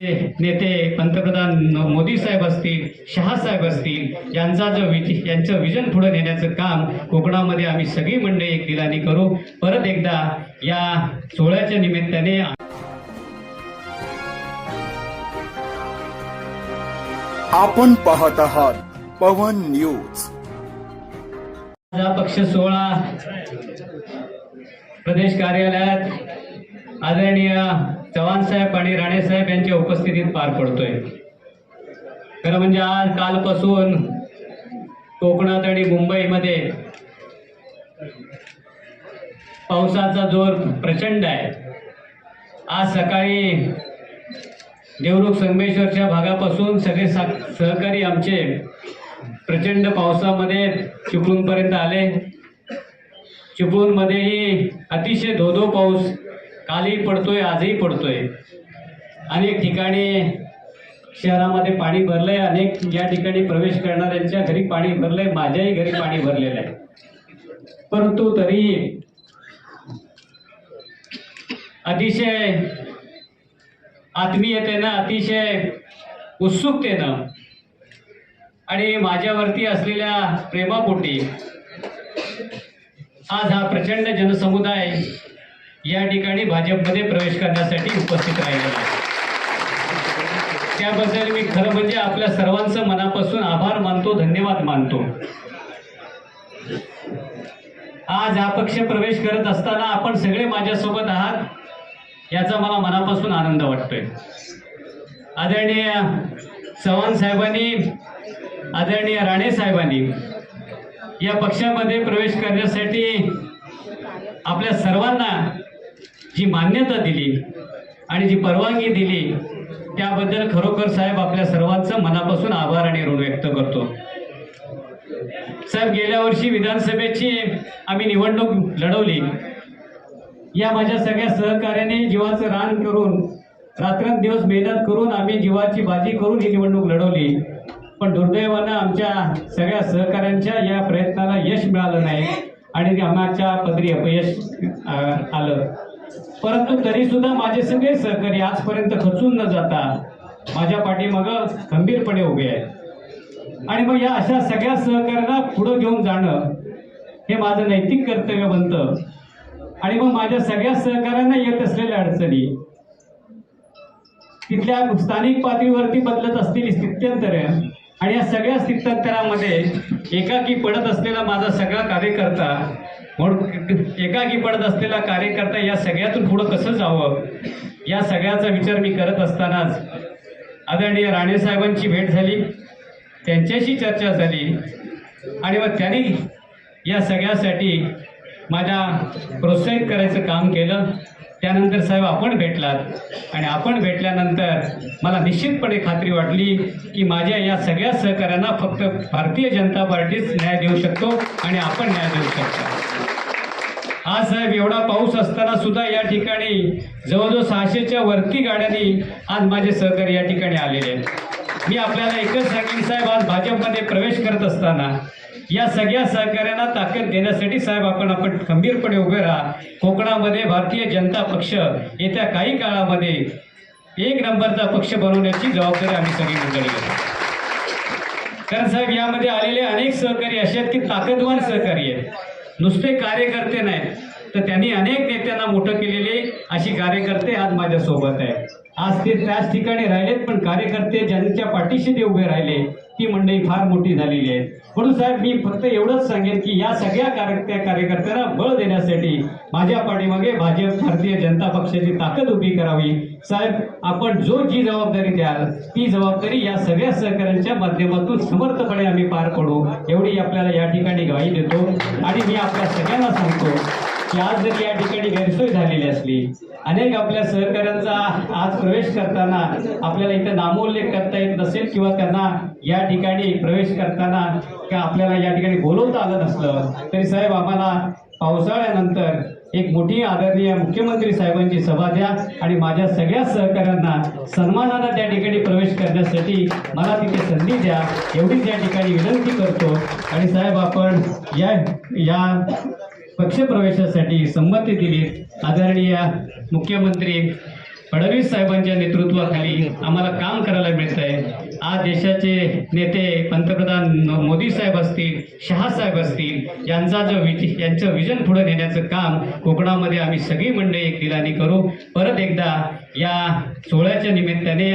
नेते पंतप्रधान मोदी साहेब असतील शहा साहेब असतील यांचा जो विज यांचं विजन पुढे नेण्याचं काम कोकणामध्ये आम्ही सगळी मंडळी एक दिलानी करू. परत एकदा या सोहळ्याच्या निमित्ताने आपण पाहत आहात पवन न्यूज. पक्ष सोहळा. प्रदेश कार्यालयात आदरणीय चव्हाण साहेब आणि राणे साहेब यांच्या उपस्थितीत पार पडतोय. खरं म्हणजे आज कालपासून कोकणात आणि मुंबईमध्ये पावसाचा जोर प्रचंड आहे. आज सकाळी देवरुख संगमेश्वरच्या भागापासून सगळे सा सहकारी आमचे प्रचंड पावसामध्ये चिपळूणपर्यंत आले. चिपळूणमध्येही अतिशय धोधो पाऊस कालही पडतोय आजही पडतोय. अनेक ठिकाणी शहरामध्ये पाणी भरलंय अनेक या ठिकाणी प्रवेश करणाऱ्यांच्या घरी पाणी भरलंय माझ्याही घरी पाणी भरलेलं आहे. परंतु तरीही अतिशय आत्मीयतेनं अतिशय उत्सुकतेनं आणि माझ्यावरती असलेल्या प्रेमापोटी आज हा प्रचंड जनसमुदाय या ठिकाणी भाजपमध्ये प्रवेश करण्यासाठी उपस्थित राहिलेला आहे. त्याबद्दल मी खरं म्हणजे आपल्या सर्वांचं मनापासून आभार मानतो धन्यवाद मानतो. आज हा पक्ष प्रवेश करत असताना आपण सगळे माझ्यासोबत आहात याचा मला मनापासून आनंद वाटतोय. आदरणीय चव्हाण साहेबांनी आदरणीय राणे साहेबांनी या पक्षामध्ये प्रवेश करण्यासाठी आपल्या सर्वांना जी मान्यता दिली आणि जी परवानगी दिली त्याबद्दल खरोखर साहेब आपल्या सर्वांचं मनापासून आभार आणि ऋण व्यक्त करतो. साहेब गेल्या वर्षी विधानसभेची आम्ही निवडणूक लढवली. या माझ्या सगळ्या सहकार्याने जीवाचं रान करून रात्रंदिवस मेहनत करून आम्ही जीवाची बाजी करून ही निवडणूक लढवली. पण दुर्दैवानं आमच्या सगळ्या सहकाऱ्यांच्या या प्रयत्नाला यश मिळालं नाही आणि आम्हाच्या पदरी अपयश आलं. परंतु तरी सुद्धा माझे सगळे सहकारी आजपर्यंत खचून न जाता माझ्या पाठीमागं खंबीरपणे उभे आहेत. आणि मग या अशा सगळ्या सहकार्यांना पुढं घेऊन जाणं हे माझं नैतिक कर्तव्य बनतं आणि मग माझ्या सगळ्या सहकाऱ्यांना येत असलेल्या अडचणी तिथल्या स्थानिक पातळीवरती बदलत असतील स्थित्यंतर आणि या सगळ्या स्थित्यंतरामध्ये एकाकी पडत असलेला माझा सगळा कार्यकर्ता म्हणून एकाकी पडत असलेला कार्यकर्ता या सगळ्यातून पुढं कसं जावं? या सगळ्याचा विचार मी करत असतानाच आदरणीय राणेसाहेबांची भेट झाली त्यांच्याशी चर्चा झाली आणि मग त्यांनी या सगळ्यासाठी माझ्या प्रोत्साहित करायचं काम केलं. त्यानंतर साहेब आपण भेटलात. आणि आपण भेटल्यानंतर मला निश्चितपणे खात्री वाटली की माझ्या या सगळ्या सहकाऱ्यांना फक्त भारतीय जनता पार्टीच न्याय देऊ शकतो आणि आपण न्याय देऊ शकतो. आज साहेब एवढा पाऊस असताना सुद्धा या ठिकाणी जवळजवळ सहाशेच्या वरती गाड्यांनी आज माझे सहकारी या ठिकाणी आलेले आहेत. मी आपल्याला एकच सांगेन साहेब आज भाजपमध्ये प्रवेश करत असताना या सगळ्या सहकार्यांना ताकद देण्यासाठी साहेब आपण आपण खंबीरपणे उभे राहा. कोकणामध्ये भारतीय जनता पक्ष येत्या काही काळामध्ये एक नंबरचा पक्ष बनवण्याची जबाबदारी आम्ही सगळी मंडळी घेतो. कारण साहेब यामध्ये आलेले अनेक सहकारी असे आहेत की ताकदवान सहकारी आहेत. नुसते कार्यकर्ते नाहीत. तर त्यांनी अनेक नेत्यांना मोठं केलेले अशी कार्यकर्ते आज माझ्यासोबत आहे आज ते त्याच ठिकाणी राहिलेत पण कार्यकर्ते ज्यांच्या पाठीशी ते उभे राहिले ती मंडळी फार मोठी झालेली आहे. म्हणून साहेब मी फक्त एवढंच सांगेन की या सगळ्या कार्य कार्यकर्त्यांना बळ देण्यासाठी माझ्या पाठीमागे भाजप भारतीय जनता पक्षाची ताकद उभी करावी. साहेब आपण जो जी जबाबदारी द्याल ती जबाबदारी या सगळ्या सहकाऱ्यांच्या माध्यमातून समर्थपणे आम्ही पार पडू. एवढी आपल्याला या ठिकाणी ग्वाही देतो आणि मी आपल्या सगळ्यांना सांगतो आज जरी या ठिकाणी गैरसोय झालेली असली अनेक आपल्या सहकाऱ्यांचा आज प्रवेश करताना आपल्याला इथं नामोल्लेख करता येत नसेल किंवा त्यांना या ठिकाणी प्रवेश करताना का आपल्याला या ठिकाणी बोलवता आलं नसलं तरी साहेब आम्हाला पावसाळ्यानंतर एक मोठी आदरणीय मुख्यमंत्री साहेबांची सभा द्या आणि माझ्या सगळ्या सहकाऱ्यांना सन्मानानं त्या ठिकाणी प्रवेश करण्यासाठी मला तिथे संधी द्या. एवढीच या ठिकाणी विनंती करतो. आणि साहेब आपण या या पक्षप्रवेशासाठी संमती दिली. आदरणीय मुख्यमंत्री फडणवीस साहेबांच्या नेतृत्वाखाली आम्हाला काम करायला मिळत आहे आज देशाचे नेते पंतप्रधान मोदी साहेब असतील शहा साहेब असतील यांचा जो विज यांचं विजन पुढे नेण्याचं काम कोकणामध्ये आम्ही सगळी मंडळी एक दिलाने करू. परत एकदा या सोहळ्याच्या निमित्ताने